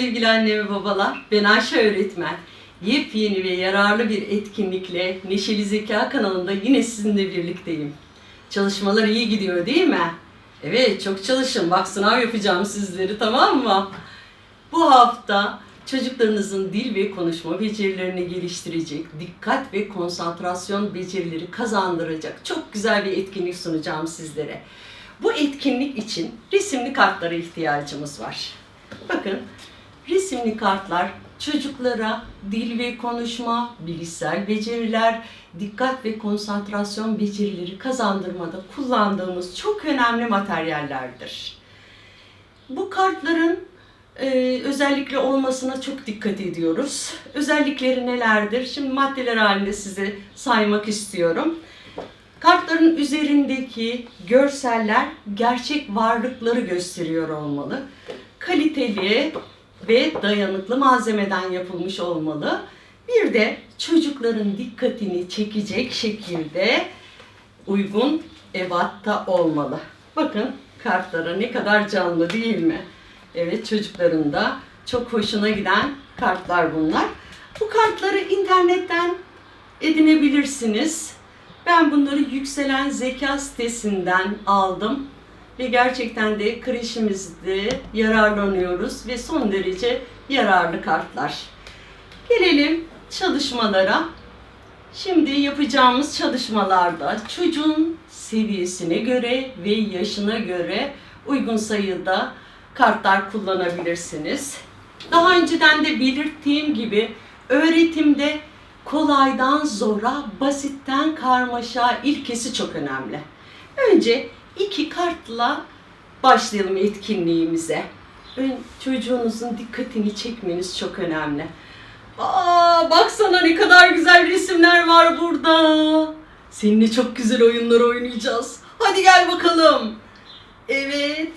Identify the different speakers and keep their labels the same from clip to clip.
Speaker 1: sevgili anne ve babalar. Ben Ayşe öğretmen. Yepyeni ve yararlı bir etkinlikle Neşeli Zeka kanalında yine sizinle birlikteyim. Çalışmalar iyi gidiyor değil mi? Evet çok çalışın. Bak sınav yapacağım sizleri tamam mı? Bu hafta çocuklarınızın dil ve konuşma becerilerini geliştirecek, dikkat ve konsantrasyon becerileri kazandıracak çok güzel bir etkinlik sunacağım sizlere. Bu etkinlik için resimli kartlara ihtiyacımız var. Bakın resimli kartlar çocuklara dil ve konuşma, bilişsel beceriler, dikkat ve konsantrasyon becerileri kazandırmada kullandığımız çok önemli materyallerdir. Bu kartların e, özellikle olmasına çok dikkat ediyoruz. Özellikleri nelerdir? Şimdi maddeler halinde size saymak istiyorum. Kartların üzerindeki görseller gerçek varlıkları gösteriyor olmalı. Kaliteli ve dayanıklı malzemeden yapılmış olmalı. Bir de çocukların dikkatini çekecek şekilde uygun ebatta olmalı. Bakın kartlara ne kadar canlı değil mi? Evet çocukların da çok hoşuna giden kartlar bunlar. Bu kartları internetten edinebilirsiniz. Ben bunları Yükselen Zeka sitesinden aldım ve gerçekten de kreşimizde yararlanıyoruz ve son derece yararlı kartlar. Gelelim çalışmalara. Şimdi yapacağımız çalışmalarda çocuğun seviyesine göre ve yaşına göre uygun sayıda kartlar kullanabilirsiniz. Daha önceden de belirttiğim gibi öğretimde kolaydan zora, basitten karmaşa ilkesi çok önemli. Önce iki kartla başlayalım etkinliğimize. Ön, çocuğunuzun dikkatini çekmeniz çok önemli. Aa, baksana ne kadar güzel resimler var burada. Seninle çok güzel oyunlar oynayacağız. Hadi gel bakalım. Evet.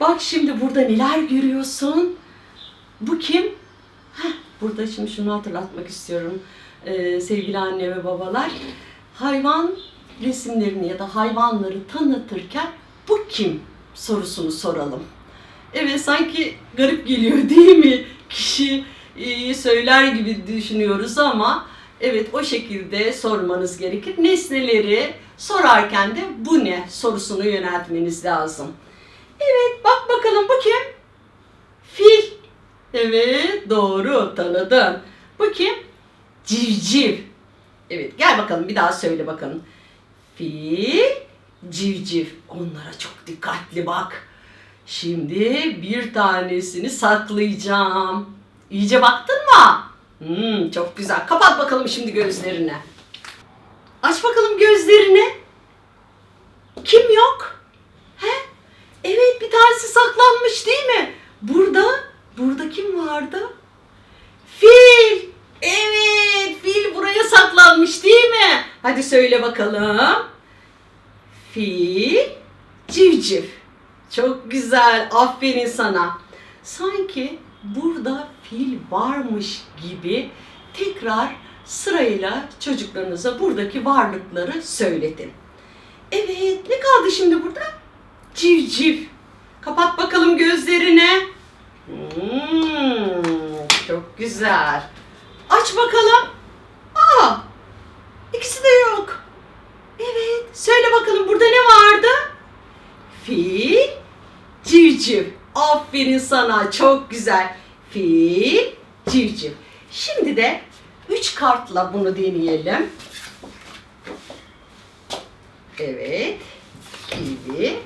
Speaker 1: Bak şimdi burada neler görüyorsun? Bu kim? Heh, burada şimdi şunu hatırlatmak istiyorum ee, sevgili anne ve babalar. Hayvan resimlerini ya da hayvanları tanıtırken bu kim sorusunu soralım. Evet sanki garip geliyor değil mi? Kişi e, söyler gibi düşünüyoruz ama evet o şekilde sormanız gerekir. Nesneleri sorarken de bu ne sorusunu yöneltmeniz lazım. Evet bak bakalım bu kim? Fil. Evet doğru tanıdın. Bu kim? Civciv. Evet gel bakalım bir daha söyle bakalım. Fil, civciv. Onlara çok dikkatli bak. Şimdi bir tanesini saklayacağım. İyice baktın mı? Hmm, çok güzel. Kapat bakalım şimdi gözlerini. Aç bakalım gözlerini. Kim yok? He? Evet bir tanesi saklanmış değil mi? Burada, burada kim vardı? Fil. Evet, fil buraya saklanmış? Hadi söyle bakalım. Fil, civciv. Çok güzel, aferin sana. Sanki burada fil varmış gibi tekrar sırayla çocuklarınıza buradaki varlıkları söyletin. Evet, ne kaldı şimdi burada? Civciv. Kapat bakalım gözlerini. Hmm, çok güzel. Aç bakalım. İkisi de yok. Evet, söyle bakalım burada ne vardı? Fil, civciv. Aferin sana, çok güzel. Fil, civciv. Şimdi de üç kartla bunu deneyelim. Evet, kivi.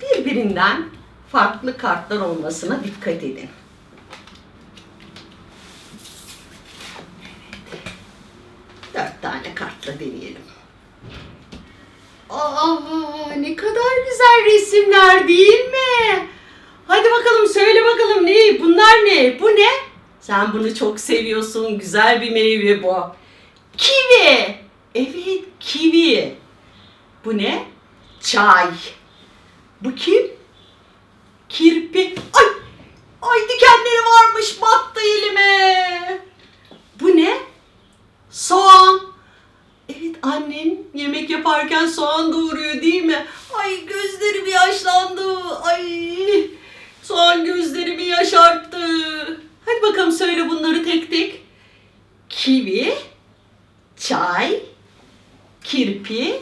Speaker 1: Birbirinden farklı kartlar olmasına dikkat edin. Dört tane kartla deneyelim. Aa, ne kadar güzel resimler değil mi? Hadi bakalım söyle bakalım ne? Bunlar ne? Bu ne? Sen bunu çok seviyorsun. Güzel bir meyve bu. Kivi. Evet, kivi. Bu ne? Çay. Bu kim? Kirpi. Ay! Ay dikenleri varmış battı elime. Bu ne? Soğan. Evet annen yemek yaparken soğan doğuruyor değil mi? Ay gözlerim yaşlandı. Ay soğan gözlerimi yaşarttı. kivi, çay, kirpi,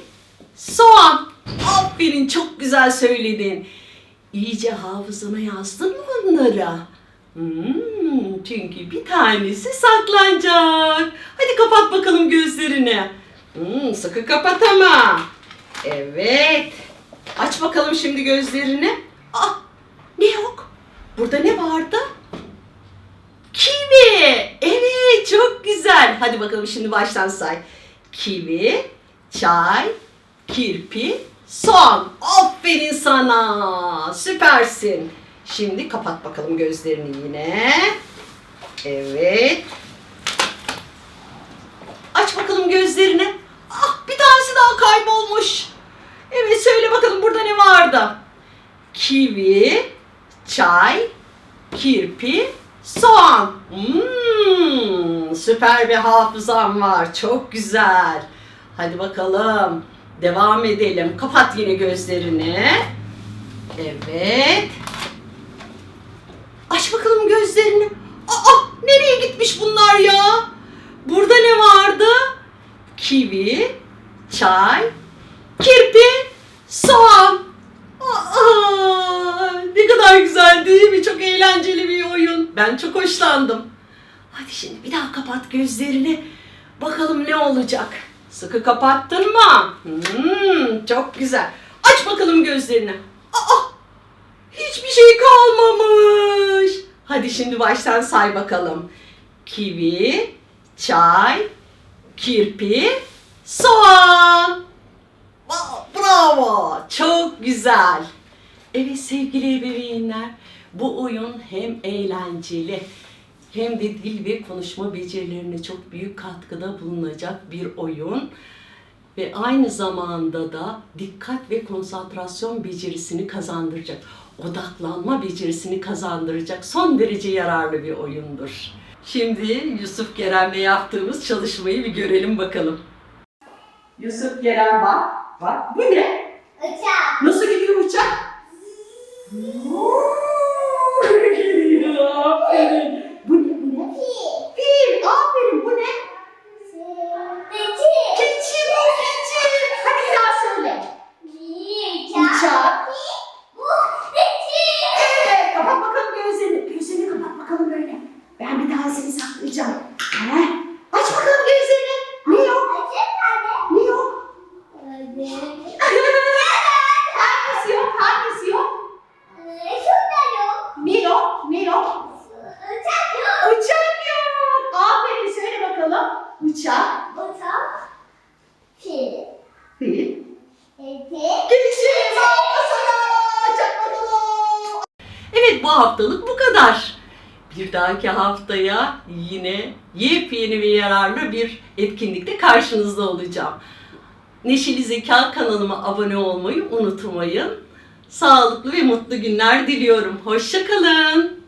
Speaker 1: soğan. Aferin çok güzel söyledin. İyice hafızana yazdın mı bunları? Hmm, çünkü bir tanesi saklanacak. Hadi kapat bakalım gözlerini. Hmm, sıkı kapat ama. Evet. Aç bakalım şimdi gözlerini. Ah, ne yok? Burada ne vardı? Kivi. Evet, çok güzel. Hadi bakalım şimdi baştan say. Kivi, çay, kirpi, soğan. Aferin sana. Süpersin. Şimdi kapat bakalım gözlerini yine. Evet. Aç bakalım gözlerini. Ah bir tanesi daha kaybolmuş. Evet söyle bakalım burada ne vardı? Kivi, çay, kirpi, soğan. Hmm, süper bir hafızam var. Çok güzel. Hadi bakalım. Devam edelim. Kapat yine gözlerini. Evet. Aç bakalım gözlerini. Aa, nereye gitmiş bunlar ya? Burada ne vardı? Kivi, çay, kirpi, soğan. Aa, ne kadar güzel değil mi? Çok eğlenceli bir oyun. Ben çok hoşlandım. Hadi şimdi bir daha kapat gözlerini. Bakalım ne olacak. Sıkı kapattın mı? Hmm, çok güzel. Aç bakalım gözlerini. Aa, hiçbir şey kalmamış. Hadi şimdi baştan say bakalım. Kivi, çay, kirpi, soğan. Bravo! Çok güzel. Evet sevgili ebeveynler, bu oyun hem eğlenceli hem de dil ve konuşma becerilerine çok büyük katkıda bulunacak bir oyun. Ve aynı zamanda da dikkat ve konsantrasyon becerisini kazandıracak, odaklanma becerisini kazandıracak son derece yararlı bir oyundur. Şimdi Yusuf Kerem'le yaptığımız çalışmayı bir görelim bakalım. Yusuf Kerem bak. Bak bu ne?
Speaker 2: Uçak.
Speaker 1: Nasıl gidiyor uçak? Aferin. Bu ne bu ne? Fil. Aferin bu ne?
Speaker 2: Peki.
Speaker 1: Keçi bu keçi. Hadi bir daha söyle. Uçak.
Speaker 2: Bu peki.
Speaker 1: Evet. Kapat bakalım gözlerini. Gözlerini kapat bakalım böyle. Ben bir daha seni saklayacağım. He? Aç bakalım gözlerini. Ne yok? Ne yok? Hangisi yok? Hangisi yok? Ne yok? Ne yok? Uçak yok. Aferin söyle bakalım. Uçak. Fil. Geçin. Bravo sana. Çak bakalım. Evet bu haftalık bu kadar. Bir dahaki haftaya yine yepyeni ve yararlı bir etkinlikte karşınızda olacağım. Neşeli Zeka kanalıma abone olmayı unutmayın. Sağlıklı ve mutlu günler diliyorum. Hoşçakalın.